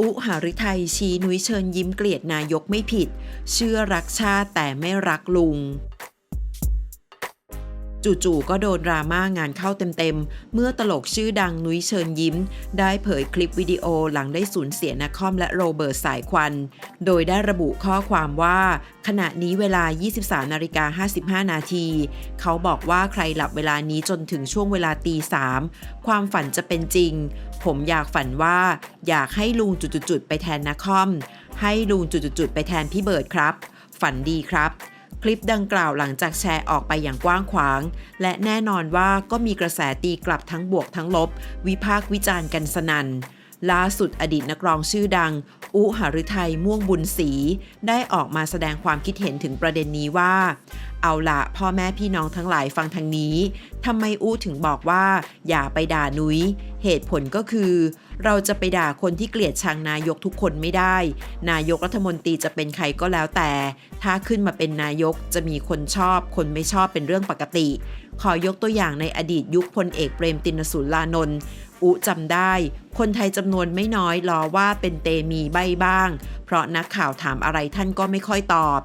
อุหาริไทยชี้นุ้ยเชิญยิ้มเกลียดนายกไม่ผิด เชื่อรักชาติแต่ไม่รักลุง จู่ๆก็โดนดราม่างานเข้าเต็มๆ เมื่อตลกชื่อดังนุ้ยเชิญยิ้ม ได้เผยคลิปวิดีโอหลังได้สูญเสียนักคอมและโรเบิร์ตสายควัน โดยได้ระบุข้อความว่า ขณะนี้เวลา 23นาฬิกา55 นาที เขาบอกว่าใครหลับเวลานี้จนถึงช่วงเวลาตีสามความฝันจะเป็นจริง ผมอยากฝันว่า อยากให้ลุงจุดๆไปแทนนักคอม ให้ลุงจุดๆไปแทนพี่เบิร์ดครับ ฝันดีครับ คลิปดังกล่าวหลังจากแชร์ออกไปอย่างกว้างขวาง และแน่นอนว่าก็มีกระแสตีกลับทั้งบวกทั้งลบ วิพากษ์วิจารณ์กันสนั่นล่าสุดอดีตนักร้องชื่อดัง อุหฤทัยม่วงบุญศรีได้ออกมาแสดงความคิดเห็นถึงประเด็นนี้ว่า เอาละพ่อแม่พี่น้องทั้งหลายฟังทางนี้ทำไมอูถึงบอกว่า อย่าไปด่านุย้ย เหตุผลก็คือ เราจะไปด่าคนที่เกลียดชังนายกทุกคนไม่ได้ นายกรัฐมนตรีจะเป็นใครก็แล้วแต่ ถ้าขึ้นมาเป็นนายกจะมีคนชอบ คนไม่ชอบเป็นเรื่องปกติขอยกตัวอย่างในอดีตยุคพลเอกเปรมตินสุรานนท์อุจำได้ คนไทยจำนวนไม่น้อยรอว่าเป็นเตมีใบบ้าง เพราะนักข่าวถามอะไรท่านก็ไม่ค่อยตอบ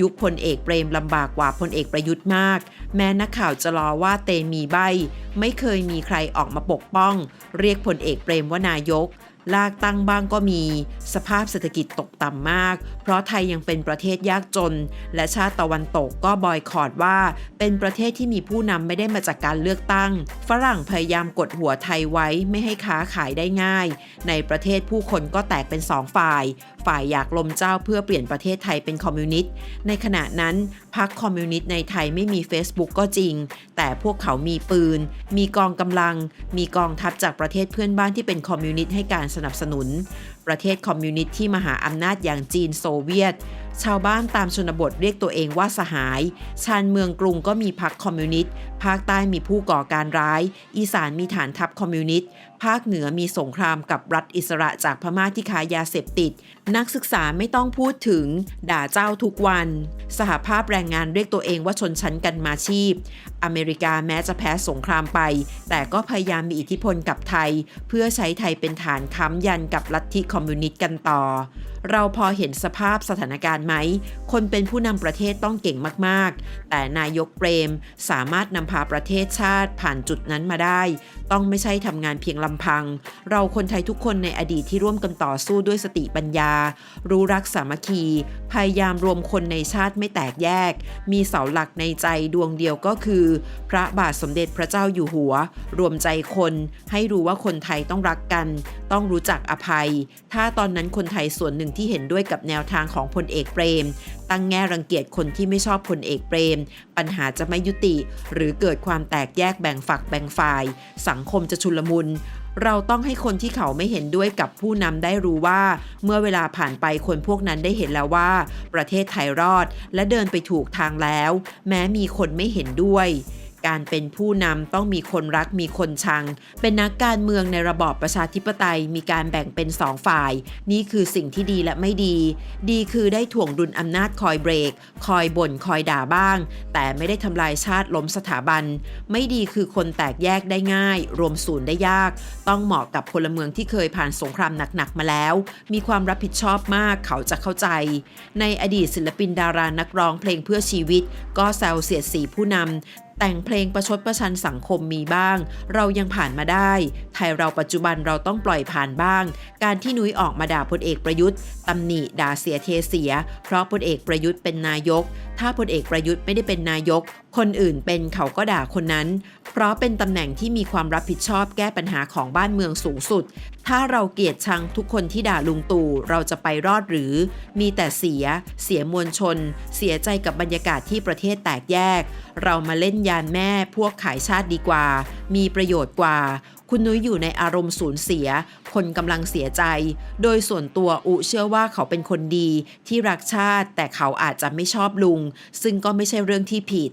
ยุคพลเอกเปรมลำบากกว่าพลเอกประยุทธ์มาก แม้นักข่าวจะรอว่าเตมีใบ ไม่เคยมีใครออกมาปกป้อง เรียกพลเอกเปรมว่านายก ลากตั้งบ้างก็มี สภาพเศรษฐกิจตกต่ำมาก เพราะไทยยังเป็นประเทศยากจน และชาติตะวันตกก็บอยคอรดว่า เป็นประเทศที่มีผู้นำไม่ได้มาจากการเลือกตั้ง ฝรั่งพยายามกดหัวไทยไว้ไม่ให้ค้าขายได้ง่าย ในประเทศผู้คนก็แตกเป็นสองฝ่าย ฝ่ายอยากลมเจ้าเพื่อเปลี่ยนประเทศไทยเป็นคอมมิวนิสต์ ในขณะนั้น พรรคคอมมิวนิสต์ในไทยไม่มี Facebook ก็จริง แต่พวกเขามีปืน มีกองกำลัง มีกองทัพจากประเทศเพื่อนบ้านที่เป็นคอมมิวนิสต์ให้การสนับสนุนประเทศคอมมิวนิสต์ที่มหาอำนาจอย่างจีนโซเวียต ชาวบ้านตามชนบทเรียกตัวเองว่าสหาย ชานเมืองกรุงก็มีพรรคคอมมิวนิสต์ ภาคใต้มีผู้ก่อการร้าย อีสานมีฐานทัพคอมมิวนิสต์ ภาคเหนือมีสงครามกับรัฐอิสระจากพม่าที่ค้ายาเสพติด นักศึกษาไม่ต้องพูดถึง ด่าเจ้าทุกวัน สหภาพแรงงานเรียกตัวเองว่าชนชั้นกันมาชีพ อเมริกาแม้จะแพ้สงครามไป แต่ก็พยายามมีอิทธิพลกับไทย เพื่อใช้ไทยเป็นฐานค้ำยันกับลัทธิคอมมิวนิสต์กันต่อ เราพอเห็นสภาพสถานการณ์ไหม คนเป็นผู้นำประเทศต้องเก่งมากๆ แต่นายกเปรมสามารถนำพาประเทศชาติผ่านจุดนั้นมาได้ ต้องไม่ใช่ทำงานเพียงลำพัง เราคนไทยทุกคนในอดีตที่ร่วมกันต่อสู้ด้วยสติปัญญา รู้รักสามัคคี พยายามรวมคนในชาติไม่แตกแยก มีเสาหลักในใจดวงเดียวก็คือคือพระบาทสมเด็จพระเจ้าอยู่หัว รวมใจคนให้รู้ว่าคนไทยต้องรักกัน ต้องรู้จักอภัย ถ้าตอนนั้นคนไทยส่วนหนึ่งที่เห็นด้วยกับแนวทางของพลเอกเปรม ตั้งแง่รังเกียจคนที่ไม่ชอบพลเอกเปรม ปัญหาจะไม่ยุติ หรือเกิดความแตกแยกแบ่งฝักแบ่งฝ่าย สังคมจะชุลมุนเราต้องให้คนที่เขาไม่เห็นด้วยกับผู้นำได้รู้ว่า เมื่อเวลาผ่านไปคนพวกนั้นได้เห็นแล้วว่า ประเทศไทยรอดและเดินไปถูกทางแล้ว แม้มีคนไม่เห็นด้วย การเป็นผู้นำต้องมีคนรักมีคนชัง เป็นนักการเมืองในระบอบประชาธิปไตยมีการแบ่งเป็นสองฝ่าย นี่คือสิ่งที่ดีและไม่ดี ดีคือได้ถ่วงดุลอำนาจคอยเบรก คอยบ่นคอยด่าบ้าง แต่ไม่ได้ทำลายชาติล้มสถาบัน ไม่ดีคือคนแตกแยกได้ง่าย รวมศูนย์ได้ยาก ต้องเหมาะกับพลเมืองที่เคยผ่านสงครามหนักๆมาแล้ว มีความรับผิดชอบมากเขาจะเข้าใจ ในอดีตศิลปินดารานักร้องเพลงเพื่อชีวิต ก็แซวเสียดสีผู้นำ แต่งเพลงประชดประชันสังคมมีบ้าง เรายังผ่านมาได้ ไทยเราปัจจุบันเราต้องปล่อยผ่านบ้าง การที่นุ้ยออกมาด่าพลเอกประยุทธ์ตำหนิด่าเสียเทเสีย เพราะพลเอกประยุทธ์เป็นนายก ถ้าพลเอกประยุทธ์ไม่ได้เป็นนายก คนอื่นเป็นเขาก็ด่าคนนั้น เพราะเป็นตำแหน่งที่มีความรับผิดชอบแก้ปัญหาของบ้านเมืองสูงสุด ถ้าเราเกลียดชังทุกคนที่ด่าลุงตู่เราจะไปรอดหรือ มีแต่เสีย เสียมวลชน เสียใจกับบรรยากาศที่ประเทศแตกแยก เรามาเล่นยานแม่พวกขายชาติดีกว่า มีประโยชน์กว่า คุณนุ้ยอยู่ในอารมณ์สูญเสีย คนกำลังเสียใจ โดยส่วนตัวอุเชื่อว่าเขาเป็นคนดีที่รักชาติ แต่เขาอาจจะไม่ชอบลุง ซึ่งก็ไม่ใช่เรื่องที่ผิด